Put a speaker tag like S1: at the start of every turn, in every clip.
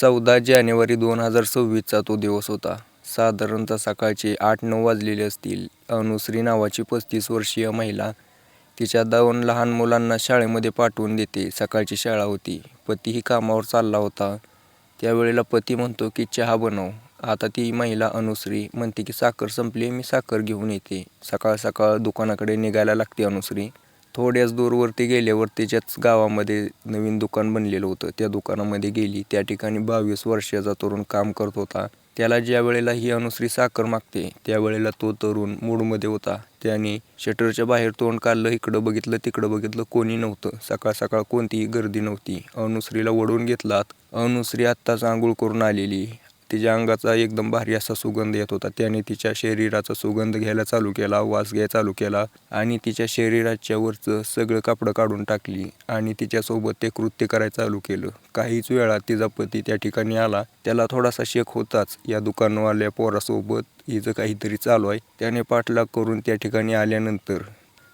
S1: चौदा जानेवारी दोन हजार सव्वीसचा तो दिवस होता. साधारणतः सकाळचे आठ नऊ वाजलेले असतील. अनुश्री नावाची पस्तीस वर्षीय महिला तिच्या दोन लहान मुलांना शाळेमध्ये पाठवून देते. सकाळची शाळा होती. पतीही कामावर चालला होता. त्यावेळेला पती म्हणतो की चहा बनव. आता ती महिला अनुश्री म्हणते की साखर संपली मी साखर घेऊन येते. सकाळ सकाळ दुकानाकडे निघायला लागते अनुश्री. थोड्याच दूरवरती गेल्यावर त्याच्याच गावामध्ये नवीन दुकान बनलेलं होतं. त्या दुकानामध्ये गेली. त्या ठिकाणी बावीस वर्षाचा तरुण काम करत होता. त्याला ज्या वेळेला ही अनुश्री साखर मागते त्यावेळेला तो तरुण मूडमध्ये होता. त्याने शटरच्या बाहेर तोंड काढलं. इकडं बघितलं तिकडं बघितलं कोणी नव्हतं. सकाळ सकाळ कोणतीही गर्दी नव्हती. अनुश्रीला ओढून घेतलात. अनुश्री आत्ताच आंघोळ करून आलेली. तिच्या अंगाचा एकदम भारी असा सुगंध येत होता. त्याने तिच्या शरीराचा सुगंध घ्यायला चालू केला. वास घ्यायला चालू केला आणि तिच्या शरीराच्या वरचं सगळं कापडं काढून टाकली आणि तिच्यासोबत ते कृत्य करायला चालू केलं. काहीच वेळा तिचा पती त्या ठिकाणी आला. त्याला थोडासा शेक होताच या दुकानवाल्या पोरासोबत हिचं काहीतरी चालू आहे. त्याने पाठलाग करून त्या ठिकाणी आल्यानंतर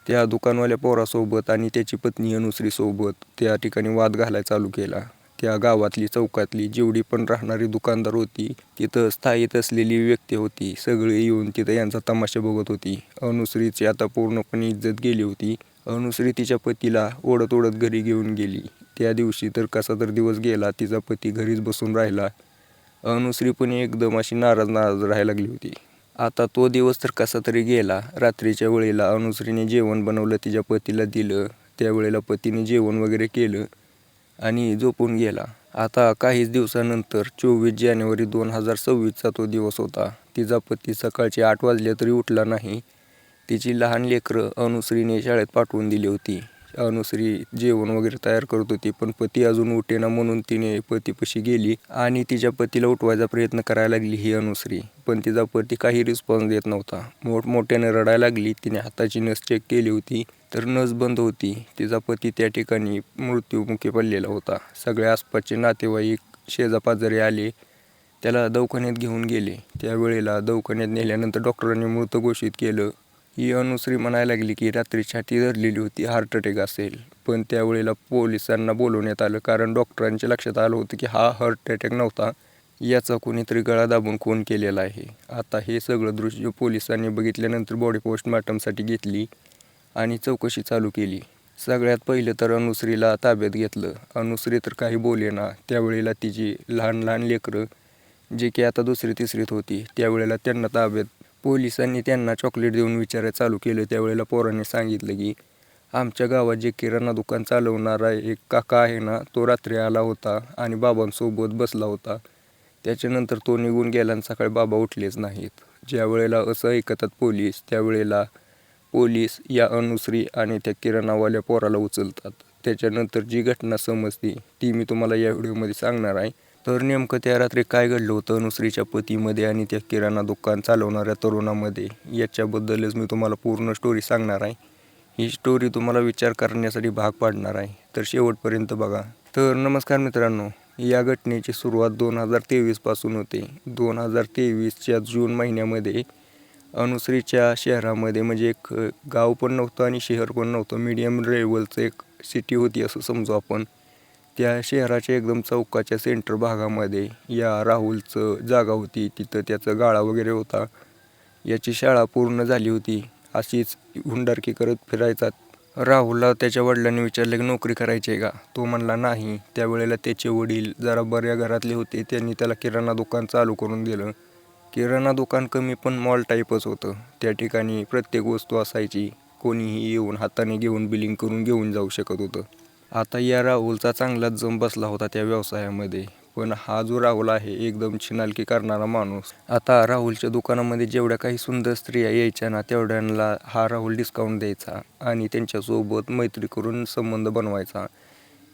S1: त्या दुकानवाल्या पोरासोबत आणि त्याची पत्नी अनुश्रीसोबत त्या ठिकाणी वाद घालायला चालू केला. त्या गावातली चौकातली जेवढी पण राहणारी दुकानदार होती, तिथं स्थायित असलेली व्यक्ती होती, सगळी येऊन तिथं यांचा तमाशा बघत होती. अनुश्रीची आता पूर्णपणे इज्जत गेली होती. अनुश्री तिच्या पतीला ओढत ओढत घरी घेऊन गेली. त्या दिवशी तर कसा तर दिवस गेला. तिचा पती घरीच बसून राहिला. अनुश्री पण एकदम अशी नाराज नाराज राहायला लागली होती. आता तो दिवस तर कसा तरी गेला. रात्रीच्या वेळेला अनुश्रीने जेवण बनवलं तिच्या पतीला दिलं. त्यावेळेला पतीने जेवण वगैरे केलं आणि झोपून गेला. आता काहीच दिवसानंतर चोवीस जानेवारी दोन हजार सव्वीसचा तो दिवस होता. तिचा पती सकाळचे आठ वाजले तरी उठला नाही. तिची लहान लेकरं अनुश्रीने शाळेत पाठवून दिली होती. अनुसरी जेवण वगैरे तयार करत होती. पण पती अजून उठेना म्हणून तिने पतीपाशी गेली आणि तिच्या पतीला उठवायचा प्रयत्न करायला लागली ही अनुसरी पण तिचा पती काही रिस्पॉन्स देत नव्हता. मोठमोठ्याने रडायला लागली. तिने हाताची नस चेक केली होती तर नस बंद होती. तिचा पती त्या ठिकाणी मृत्युमुखी पडलेला होता. सगळे आसपासचे नातेवाईक, शेजापाजारी आले. त्याला दवाखान्यात घेऊन गेले. त्यावेळेला दवाखान्यात नेल्यानंतर डॉक्टरांनी मृत घोषित केलं. ही अनुश्री म्हणायला लागली की रात्री छाती धरलेली होती, हार्ट अटॅक असेल. पण त्यावेळेला पोलिसांना बोलवण्यात आलं कारण डॉक्टरांच्या लक्षात आलं होतं की हा हार्ट अटॅक नव्हता. याचा कोणीतरी गळा दाबून खून केलेला आहे. आता हे सगळं दृश्य पोलिसांनी बघितल्यानंतर बॉडी पोस्टमॉर्टमसाठी घेतली आणि चौकशी चालू केली. सगळ्यात पहिलं तर अनुश्रीला ताब्यात घेतलं. अनुश्री तर काही बोलेना. त्यावेळेला तिची लहान लहान लेकरं, जे की आता दुसरी तिसरीत होती, त्यावेळेला त्यांना ताब्यात पोलिसांनी त्यांना चॉकलेट देऊन विचारायला चालू केलं. त्यावेळेला पोरांनी सांगितलं की आमच्या गावात जे किराणा दुकान चालवणारा एक काका आहे ना, तो रात्री आला होता आणि बाबांसोबत बसला होता. त्याच्यानंतर तो निघून गेला आणि सकाळी बाबा उठलेच नाहीत. ज्यावेळेला असं ऐकतात पोलीस, त्यावेळेला पोलीस या अनुसरी आणि त्या किराणावाल्या पोराला उचलतात. त्याच्यानंतर जी घटना समजते ती मी तुम्हाला या व्हिडिओमध्ये सांगणार आहे. तर नेमकं त्या रात्री काय घडलं होतं अनुश्रीच्या पतीमध्ये आणि त्या किराणा दुकान चालवणाऱ्या तरुणामध्ये, याच्याबद्दलच मी तुम्हाला पूर्ण स्टोरी सांगणार आहे. ही स्टोरी तुम्हाला विचार करण्यासाठी भाग पाडणार आहे. तर शेवटपर्यंत बघा. तर नमस्कार मित्रांनो, या घटनेची सुरुवात दोन हजार तेवीसपासून होते. दोन हजार तेवीसच्या जून महिन्यामध्ये अनुश्रीच्या शहरामध्ये म्हणजे एक गाव पण नव्हतं आणि शहर पण नव्हतं. मीडियम लेवलचं एक सिटी होती असं समजू आपण. त्या शहराच्या एकदम चौकाच्या सेंटर भागामध्ये या राहुलचं जागा होती. तिथं त्याचा गाळा वगैरे होता. याची शाळा पूर्ण झाली होती. अशीच हुंडारकी करत फिरायचा. राहुलला त्याच्या वडिलांनी विचारलं की नोकरी करायची आहे का? तो म्हणला नाही. त्यावेळेला त्याचे वडील जरा बऱ्या घरातले होते. त्यांनी त्याला किराणा दुकान चालू करून दिलं. किराणा दुकान कमी पण मॉल टाईपच होतं. त्या ठिकाणी प्रत्येक वस्तू असायची. कोणीही येऊन हाताने घेऊन बिलिंग करून घेऊन जाऊ शकत होतं. आता या राहुलचा चांगलाच जम बसला होता त्या व्यवसायामध्ये. पण हा जो राहुल आहे एकदम छिनालकी करणारा माणूस. आता राहुलच्या दुकानामध्ये जेवढ्या काही सुंदर स्त्रिया यायच्या ना, तेवढ्यांना हा राहुल डिस्काउंट द्यायचा आणि त्यांच्यासोबत मैत्री करून संबंध बनवायचा.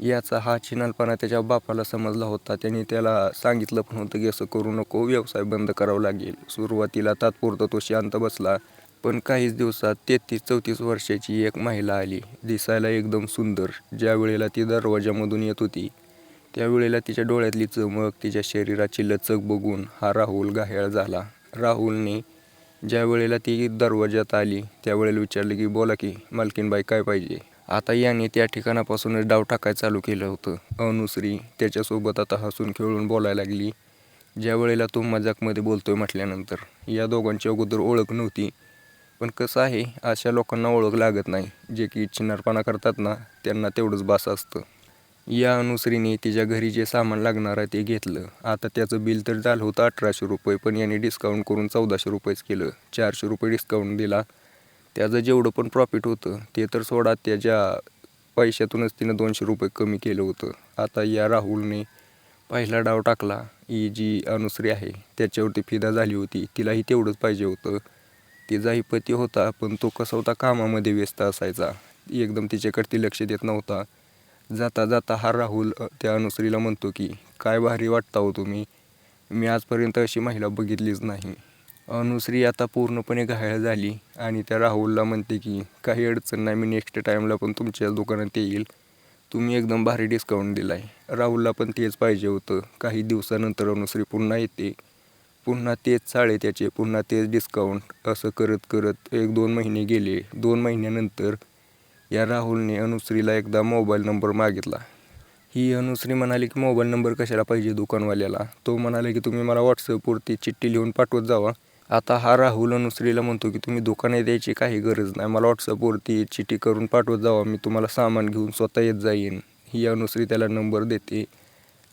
S1: याचा हा छिनालपणा त्याच्या बापाला समजला होता. त्याने त्याला सांगितलं पण होतं की असं करू नको, व्यवसाय बंद करावा लागेल. सुरुवातीला तात्पुरता तो शांत बसला. पण काहीच दिवसात तेहतीस चौतीस वर्षाची एक महिला आली. दिसायला एकदम सुंदर. ज्यावेळेला ती दरवाजामधून येत होती, त्यावेळेला तिच्या डोळ्यातली चमक, तिच्या शरीराची लचक बघून हा राहुल घायाळ झाला. राहुलने ज्यावेळेला ती दरवाजात आली त्यावेळेला विचारलं की बोला की मालकीनबाई काय पाहिजे? आता याने त्या ठिकाणापासूनच डाव टाकायला चालू केलं होतं अनुश्री त्याच्यासोबत आता हसून खेळून बोलायला लागली ज्या वेळेला तो मजाकमध्ये बोलतोय म्हटल्यानंतर या दोघांची अगोदर ओळख नव्हती पण कसं आहे अशा लोकांना ओळख लागत नाही. जे की चिन्हारपणा करतात ना त्यांना तेवढंच बास असतं. या अनुसरीने तिच्या घरी जे सामान लागणार आहे ते घेतलं. आता त्याचं बिल तर झालं होतं अठराशे रुपये पण याने डिस्काउंट करून चौदाशे रुपयेच केलं. चारशे रुपये डिस्काउंट दिला. त्याचं जेवढं पण प्रॉफिट होतं ते तर सोडा त्याच्या पैशातूनच तिनं दोनशे रुपये कमी केलं होतं. आता या राहुलने पहिला डाव टाकला. ही जी अनुसरी आहे त्याच्यावरती फिदा झाली होती. तिलाही तेवढंच पाहिजे होतं. तिचाही पती होता पण तो कसा होता कामामध्ये व्यस्त असायचा. एकदम तिच्याकडती लक्ष देत नव्हता. जाता जाता हा राहुल त्या अनुश्रीला म्हणतो की काय भारी वाटता हो तुम्ही? मी आजपर्यंत अशी महिला बघितलीच नाही. अनुश्री आता पूर्णपणे घायाळ झाली आणि त्या राहुलला म्हणते की काही अडचण नाही मी नेक्स्ट टाईमला पण तुमच्या दुकानात येईल. तुम्ही एकदम भारी डिस्काउंट दिला आहे राहुलला पण तेच पाहिजे होतं. काही दिवसानंतर अनुश्री पुन्हा येते. पुन्हा तेच चाळे त्याचे पुन्हा तेच डिस्काउंट असं करत करत एक दोन महिने गेले. दोन महिन्यानंतर या राहुलने अनुश्रीला एकदा मोबाईल नंबर मागितला. ही अनुश्री म्हणाली की मोबाईल नंबर कशाला पाहिजे दुकानवाल्याला? तो म्हणाला की तुम्ही मला व्हॉट्सअपवरती चिठ्ठी लिहून पाठवत जावा. आता हा राहुल अनुश्रीला म्हणतो की तुम्ही दुकानात यायची काही गरज नाही. मला व्हॉट्सअपवरती चिठ्ठी करून पाठवत जावा. मी तुम्हाला सामान घेऊन स्वतः येत जाईन. ही अनुश्री त्याला नंबर देते.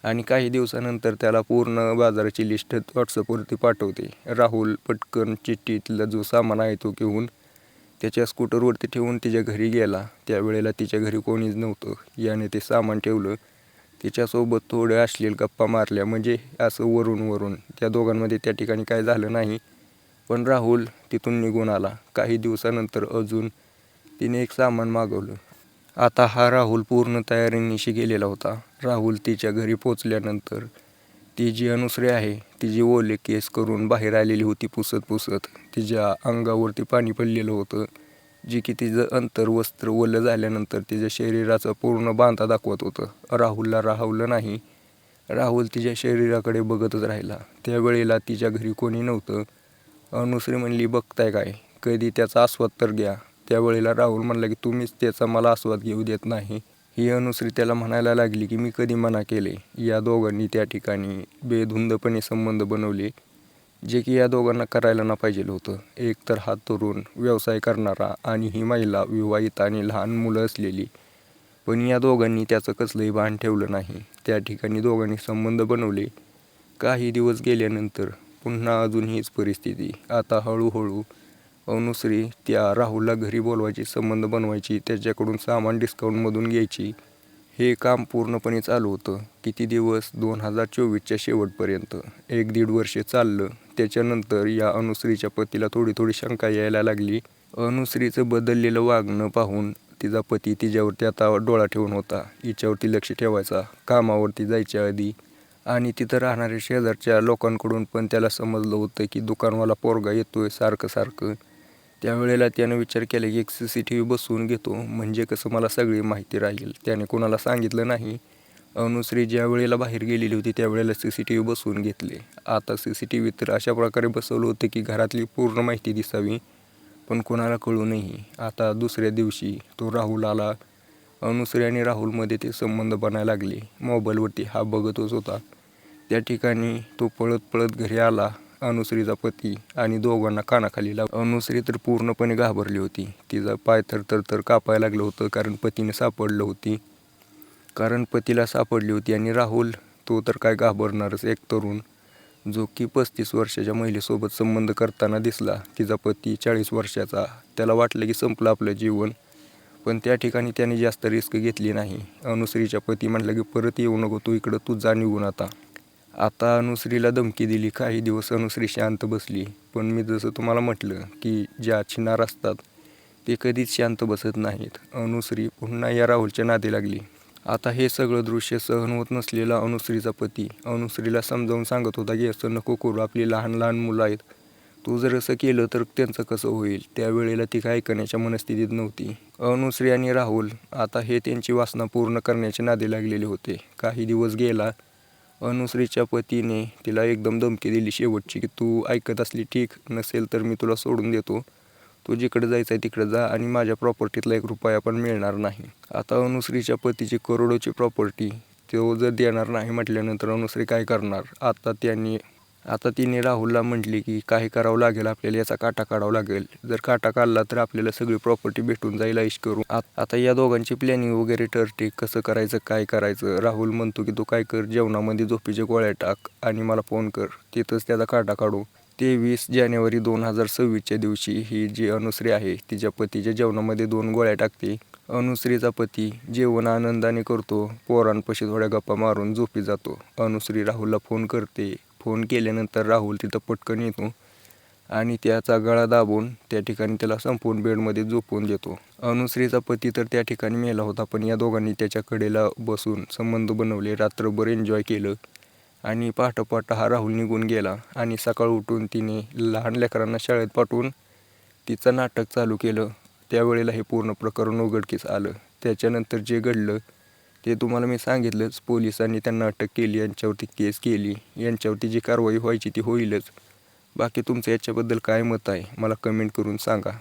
S1: आणि काही दिवसानंतर त्याला पूर्ण बाजाराची लिस्ट व्हॉट्सअपवरती पाठवते. राहुल पटकन चिठ्ठीतला जो सामान आहे तो घेऊन त्याच्या स्कूटरवरती ठेवून तिच्या घरी गेला. त्यावेळेला तिच्या घरी कोणीच नव्हतं. याने ते सामान ठेवलं. तिच्यासोबत थोडं अश्लील गप्पा मारल्या. म्हणजे असं वरून वरून. त्या दोघांमध्ये त्या ठिकाणी काय झालं नाही. पण राहुल तिथून निघून आला. काही दिवसानंतर अजून तिने एक सामान मागवलं. आता हा राहुल पूर्ण तयारीनिशी गेलेला होता. राहुल तिच्या घरी पोचल्यानंतर ती जी अनुसरी आहे तिची ओले केस करून बाहेर आलेली होती पुसत पुसत तिच्या अंगावरती पाणी पडलेलं होतं जे की तिचं अंतर वस्त्र ओलं झाल्यानंतर तिच्या शरीराचं पूर्ण बांधा दाखवत होतं. राहुलला राहवलं नाही. राहुल तिच्या शरीराकडे बघतच राहिला. त्यावेळेला तिच्या घरी कोणी नव्हतं. अनुसरी म्हणली बघताय काय? कधी त्याचा आस्वाद तर घ्या. त्यावेळेला राहुल म्हणला की तुम्हीच त्याचा मला आस्वाद घेऊ देत नाही. ही अनुश्री त्याला म्हणायला लागली की मी कधी मना केले? या दोघांनी त्या ठिकाणी बेधुंदपणे संबंध बनवले जे की या दोघांना करायला ना पाहिजे होतं. एक तर हा तरुण व्यवसाय करणारा आणि ही महिला विवाहित आणि लहान मुलं असलेली. पण या दोघांनी त्याचं कसलंही भान ठेवलं नाही. त्या ठिकाणी दोघांनी संबंध बनवले. काही दिवस गेल्यानंतर पुन्हा अजून हीच परिस्थिती. आता हळूहळू अनुश्री त्या राहुलला घरी बोलवायची संबंध बनवायची त्याच्याकडून सामान डिस्काउंटमधून घ्यायची. हे काम पूर्णपणे चालू होतं. किती दिवस? दोन हजार चोवीसच्या शेवटपर्यंत. एक दीड वर्षे चाललं. त्याच्यानंतर या अनुश्रीच्या पतीला थोडी थोडी शंका यायला लागली. अनुश्रीचं बदललेलं वागणं पाहून तिचा पती तिच्यावरती आता डोळा ठेवून होता. हिच्यावरती लक्ष ठेवायचा. कामावरती जायच्या आधी. आणि तिथं राहणाऱ्या शेजारच्या लोकांकडून पण त्याला समजलं होतं की दुकानवाला पोरगा येतोय सारखं सारखं. त्यावेळेला त्यानं विचार केला की एक सी सी टी व्ही बसवून घेतो. म्हणजे कसं मला सगळी माहिती राहील. त्याने कोणाला सांगितलं नाही. अनुश्री ज्या वेळेला बाहेर गेलेली होती त्यावेळेला सी सी टी व्ही बसवून घेतले. आता सी सी टी व्ही तर अशा प्रकारे बसवलं होतं की घरातली पूर्ण माहिती दिसावी पण कोणाला कळू नये आता दुसऱ्या दिवशी तो राहुल आला. अनुश्री आणि राहुलमध्ये ते संबंध बनायला लागले. मोबाईलवरती हा बघतच होता. त्या ठिकाणी तो पळत पळत घरी आला. अनुसरीचा पती आणि दोघांना कानाखाली लाव अनुश्री तर पूर्णपणे घाबरली होती. तिचा पाय तर तर तर कापायला लागलं होतं कारण पतीने सापडलं होती. कारण पतीला सापडली होती आणि राहुल तो तर काय घाबरणारच एक तरुण. जो की पस्तीस वर्षाच्या महिलेसोबत संबंध करताना दिसला. तिचा पती चाळीस वर्षाचा. त्याला वाटलं की संपलं आपलं जीवन. पण त्या ठिकाणी त्याने जास्त रिस्क घेतली नाही. अनुश्रीच्या पती म्हटलं की परत येऊ नको तू इकडं तू जा निघून आता. आता अनुश्रीला धमकी दिली काही दिवस अनुश्री शांत बसली. पण मी जसं तुम्हाला म्हटलं की ज्या चिनार असतात ते कधीच शांत बसत नाहीत. अनुश्री पुन्हा या राहुलच्या नादी लागली. आता हे सगळं दृश्य सहन होत नसलेला अनुश्रीचा पती अनुश्रीला समजावून सांगत होता की असं नको करू आपली लहान लहान मुलं आहेत. तू जर असं केलं तर त्यांचं कसं होईल? त्यावेळेला ती काय ऐकण्याच्या मनस्थितीत नव्हती. अनुश्री आणि राहुल आता हे त्यांची वासना पूर्ण करण्याचे नादी लागलेले होते. काही दिवस गेला अनुश्रीच्या पतीने तिला एकदम धमकी दिली शेवटची की तू ऐकत असली ठीक नसेल तर मी तुला सोडून देतो. तू जिकडे जायचं आहे तिकडे जा आणि माझ्या प्रॉपर्टीतला एक रुपया पण मिळणार नाही. आता अनुश्रीच्या पतीची करोडोची प्रॉपर्टी तो जर देणार नाही म्हटल्यानंतर अनुश्री काय करणार? आता त्यांनी आता तिने राहुलला म्हटली की काही करावं लागेल आपल्याला याचा काटा काढावा लागेल. जर काटा काढला तर आपल्याला सगळी प्रॉपर्टी भेटून जाईल ऐश करू आता या दोघांची प्लॅनिंग वगैरे ठरते कसं करायचं काय करायचं? राहुल म्हणतो की तू काय कर जेवणामध्ये झोपीच्या गोळ्या टाक आणि मला फोन कर. तिथंच त्याचा काटा काढू. तेवीस जानेवारी दोन हजार सव्वीसच्या दिवशी ही जी अनुश्री आहे तिच्या पतीच्या जेवणामध्ये दोन गोळ्या टाकते. अनुश्रीचा पती जेवण आनंदाने करतो पोरांपाशी थोड्या गप्पा मारून झोपी जातो. अनुश्री राहुलला फोन करते. फोन केल्यानंतर राहुल तिथं पटकन येतो आणि त्याचा गळा दाबून त्या ठिकाणी त्याला संपूर्ण बेडमध्ये झोपवून देतो. अनुश्रीचा पती तर त्या ठिकाणी मेला होता पण या दोघांनी त्याच्या कडेला बसून संबंध बनवले रात्रभर एन्जॉय केलं आणि पाठोपाठ हा राहुल निघून गेला आणि सकाळ उठून तिने लहान लेकरांना शाळेत पाठवून तिचं नाटक चालू केलं. त्यावेळेला हे पूर्ण प्रकरण उघडकीस आलं. त्याच्यानंतर जे घडलं ते तुम्हाला मी सांगितलंच पोलिसांनी त्यांना अटक केली यांच्यावरती केस केली यांच्यावरती जी कारवाई व्हायची ती होईलच. बाकी तुमचं याच्याबद्दल काय मत आहे मला कमेंट करून सांगा.